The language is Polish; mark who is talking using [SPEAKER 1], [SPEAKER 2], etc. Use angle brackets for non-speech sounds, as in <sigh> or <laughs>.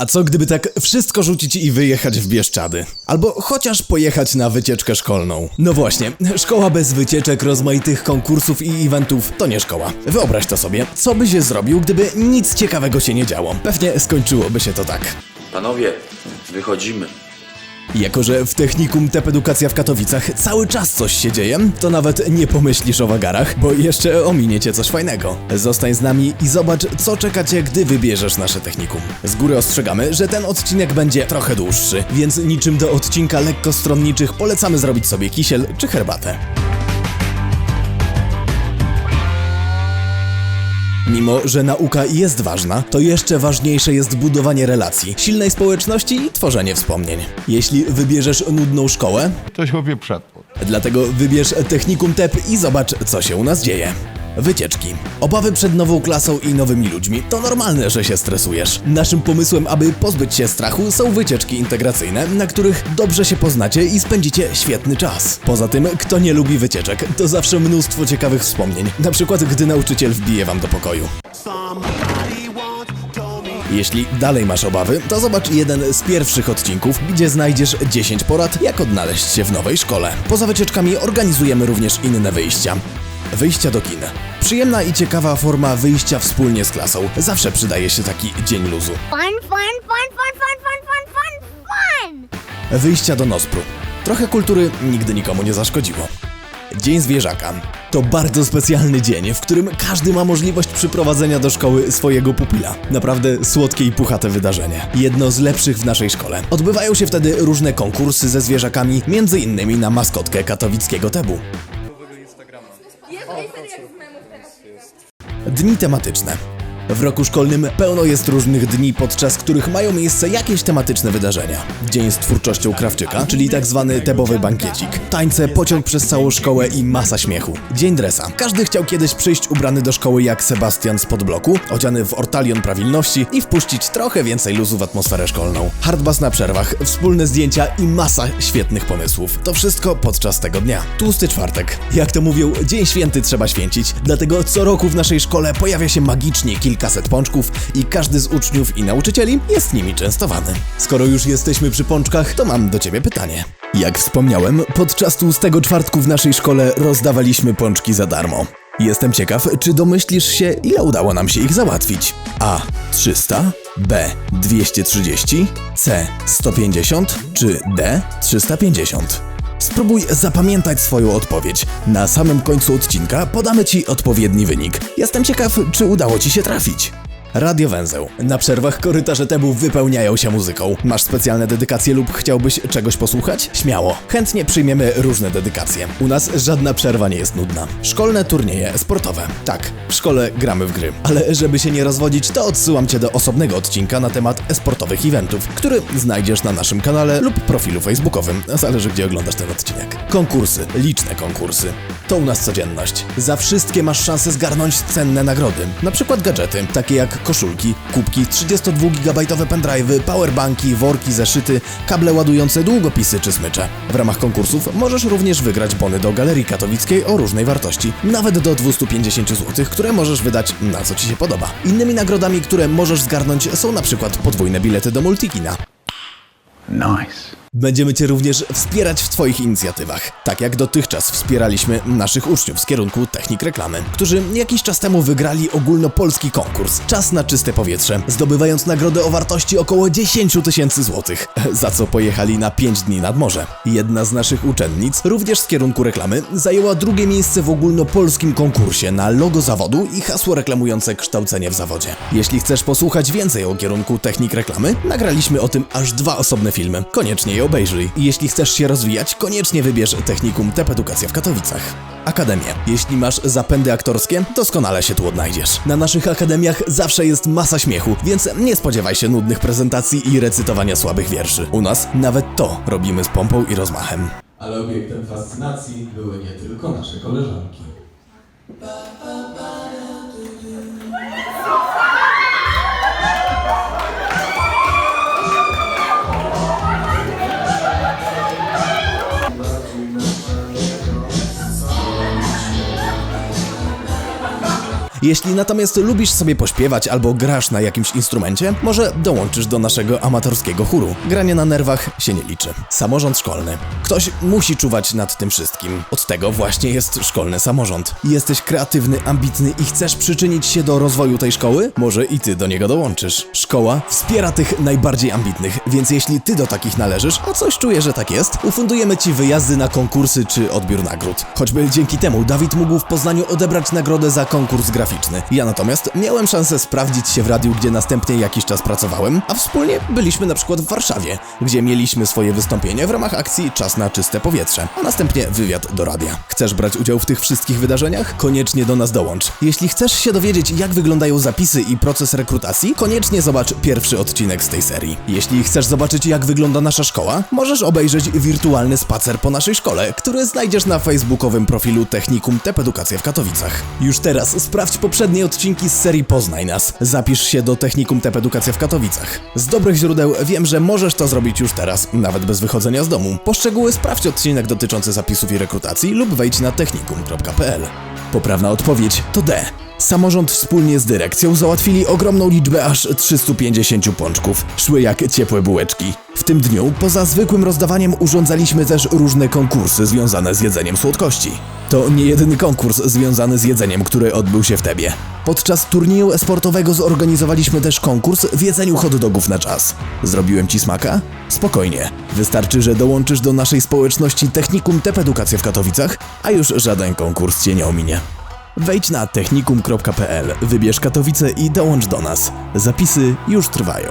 [SPEAKER 1] A co gdyby tak wszystko rzucić i wyjechać w Bieszczady? Albo chociaż pojechać na wycieczkę szkolną. No właśnie, szkoła bez wycieczek, rozmaitych konkursów i eventów to nie szkoła. Wyobraź to sobie, co by się zrobił, gdyby nic ciekawego się nie działo. Pewnie skończyłoby się to tak.
[SPEAKER 2] Panowie, wychodzimy.
[SPEAKER 1] Jako, że w technikum TEP Edukacja w Katowicach cały czas coś się dzieje, to nawet nie pomyślisz o wagarach, bo jeszcze ominiecie coś fajnego. Zostań z nami i zobacz, co czeka cię, gdy wybierzesz nasze technikum. Z góry ostrzegamy, że ten odcinek będzie trochę dłuższy, więc niczym do odcinka lekkostronniczych polecamy zrobić sobie kisiel czy herbatę. Mimo, że nauka jest ważna, to jeszcze ważniejsze jest budowanie relacji, silnej społeczności i tworzenie wspomnień. Jeśli wybierzesz nudną szkołę,
[SPEAKER 3] To się powie przedpłot.
[SPEAKER 1] Dlatego wybierz Technikum TEP i zobacz, co się u nas dzieje. Wycieczki. Obawy przed nową klasą i nowymi ludźmi. To normalne, że się stresujesz. Naszym pomysłem, aby pozbyć się strachu, są wycieczki integracyjne, na których dobrze się poznacie i spędzicie świetny czas. Poza tym, kto nie lubi wycieczek, to zawsze mnóstwo ciekawych wspomnień. Na przykład, gdy nauczyciel wbije wam do pokoju. Jeśli dalej masz obawy, to zobacz jeden z pierwszych odcinków, gdzie znajdziesz 10 porad, jak odnaleźć się w nowej szkole. Poza wycieczkami organizujemy również inne wyjścia. Wyjścia do kin. Przyjemna i ciekawa forma wyjścia wspólnie z klasą. Zawsze przydaje się taki dzień luzu.
[SPEAKER 4] Fun, fun, fun, fun, fun, fun, fun, fun, fun!
[SPEAKER 1] Wyjścia do Nospru. Trochę kultury nigdy nikomu nie zaszkodziło. Dzień Zwierzaka. To bardzo specjalny dzień, w którym każdy ma możliwość przyprowadzenia do szkoły swojego pupila. Naprawdę słodkie i puchate wydarzenie. Jedno z lepszych w naszej szkole. Odbywają się wtedy różne konkursy ze zwierzakami, między innymi na maskotkę katowickiego Tebu. Dni tematyczne. W roku szkolnym pełno jest różnych dni, podczas których mają miejsce jakieś tematyczne wydarzenia. Dzień z twórczością Krawczyka, czyli tak zwany tebowy bankiecik. Tańce, pociąg przez całą szkołę i masa śmiechu. Dzień dresa. Każdy chciał kiedyś przyjść ubrany do szkoły jak Sebastian z podbloku, odziany w ortalion prawilności i wpuścić trochę więcej luzu w atmosferę szkolną. Hardbass na przerwach, wspólne zdjęcia i masa świetnych pomysłów. To wszystko podczas tego dnia. Tłusty czwartek. Jak to mówią, dzień święty trzeba święcić, dlatego co roku w naszej szkole pojawia się magicznie kilkaset pączków i każdy z uczniów i nauczycieli jest nimi częstowany. Skoro już jesteśmy przy pączkach, to mam do ciebie pytanie. Jak wspomniałem, podczas tłustego czwartku w naszej szkole rozdawaliśmy pączki za darmo. Jestem ciekaw, czy domyślisz się, ile udało nam się ich załatwić. A. 300, B. 230, C. 150 czy D. 350. Spróbuj zapamiętać swoją odpowiedź. Na samym końcu odcinka podamy Ci odpowiedni wynik. Jestem ciekaw, czy udało Ci się trafić. Radio Węzeł. Na przerwach korytarze Tebu wypełniają się muzyką. Masz specjalne dedykacje lub chciałbyś czegoś posłuchać? Śmiało. Chętnie przyjmiemy różne dedykacje. U nas żadna przerwa nie jest nudna. Szkolne turnieje sportowe. Tak, w szkole gramy w gry. Ale żeby się nie rozwodzić, to odsyłam Cię do osobnego odcinka na temat esportowych eventów, który znajdziesz na naszym kanale lub profilu facebookowym. Zależy gdzie oglądasz ten odcinek. Konkursy. Liczne konkursy. To u nas codzienność. Za wszystkie masz szansę zgarnąć cenne nagrody. Na przykład gadżety, takie jak koszulki, kubki, 32-gigabajtowe pendrive'y, powerbanki, worki, zeszyty, kable ładujące, długopisy czy smycze. W ramach konkursów możesz również wygrać bony do Galerii Katowickiej o różnej wartości, nawet do 250 zł, które możesz wydać na co Ci się podoba. Innymi nagrodami, które możesz zgarnąć są na przykład podwójne bilety do Multikina.
[SPEAKER 3] Nice.
[SPEAKER 1] Będziemy Cię również wspierać w Twoich inicjatywach, tak jak dotychczas wspieraliśmy naszych uczniów z kierunku technik reklamy, którzy jakiś czas temu wygrali ogólnopolski konkurs Czas na czyste powietrze, zdobywając nagrodę o wartości około 10 tysięcy złotych, <laughs> za co pojechali na 5 dni nad morze. Jedna z naszych uczennic, również z kierunku reklamy, zajęła drugie miejsce w ogólnopolskim konkursie na logo zawodu i hasło reklamujące kształcenie w zawodzie. Jeśli chcesz posłuchać więcej o kierunku technik reklamy, nagraliśmy o tym aż dwa osobne filmy. Koniecznie je obejrzyj. Jeśli chcesz się rozwijać, koniecznie wybierz technikum TEP Edukacja w Katowicach. Akademie. Jeśli masz zapędy aktorskie, doskonale się tu odnajdziesz. Na naszych akademiach zawsze jest masa śmiechu, więc nie spodziewaj się nudnych prezentacji i recytowania słabych wierszy. U nas nawet to robimy z pompą i rozmachem.
[SPEAKER 5] Ale obiektem fascynacji były nie tylko nasze koleżanki.
[SPEAKER 1] Jeśli natomiast lubisz sobie pośpiewać albo grasz na jakimś instrumencie, może dołączysz do naszego amatorskiego chóru. Granie na nerwach się nie liczy. Samorząd szkolny. Ktoś musi czuwać nad tym wszystkim. Od tego właśnie jest szkolny samorząd. Jesteś kreatywny, ambitny i chcesz przyczynić się do rozwoju tej szkoły? Może i ty do niego dołączysz. Szkoła wspiera tych najbardziej ambitnych, więc jeśli ty do takich należysz, a coś czuję, że tak jest, ufundujemy ci wyjazdy na konkursy czy odbiór nagród. Choćby dzięki temu Dawid mógł w Poznaniu odebrać nagrodę za konkurs graficzny. Ja natomiast miałem szansę sprawdzić się w radiu, gdzie następnie jakiś czas pracowałem, a wspólnie byliśmy na przykład w Warszawie, gdzie mieliśmy swoje wystąpienie w ramach akcji Czas na czyste powietrze, a następnie wywiad do radia. Chcesz brać udział w tych wszystkich wydarzeniach? Koniecznie do nas dołącz. Jeśli chcesz się dowiedzieć, jak wyglądają zapisy i proces rekrutacji, koniecznie zobacz pierwszy odcinek z tej serii. Jeśli chcesz zobaczyć, jak wygląda nasza szkoła, możesz obejrzeć wirtualny spacer po naszej szkole, który znajdziesz na facebookowym profilu Technikum TEP Edukacja w Katowicach. Już teraz sprawdź poprzednie odcinki z serii Poznaj nas. Zapisz się do Technikum TEP Edukacja w Katowicach. Z dobrych źródeł wiem, że możesz to zrobić już teraz, nawet bez wychodzenia z domu. Poszczegóły sprawdź odcinek dotyczący zapisów i rekrutacji lub wejdź na technikum.pl. Poprawna odpowiedź to D. Samorząd wspólnie z dyrekcją załatwili ogromną liczbę aż 350 pączków. Szły jak ciepłe bułeczki. W tym dniu, poza zwykłym rozdawaniem, urządzaliśmy też różne konkursy związane z jedzeniem słodkości. To nie jedyny konkurs związany z jedzeniem, który odbył się w Tebie. Podczas turnieju sportowego zorganizowaliśmy też konkurs w jedzeniu hot dogów na czas. Zrobiłem ci smaka? Spokojnie. Wystarczy, że dołączysz do naszej społeczności Technikum TEP Edukacja w Katowicach, a już żaden konkurs cię nie ominie. Wejdź na technikum.pl, wybierz Katowice i dołącz do nas. Zapisy już trwają.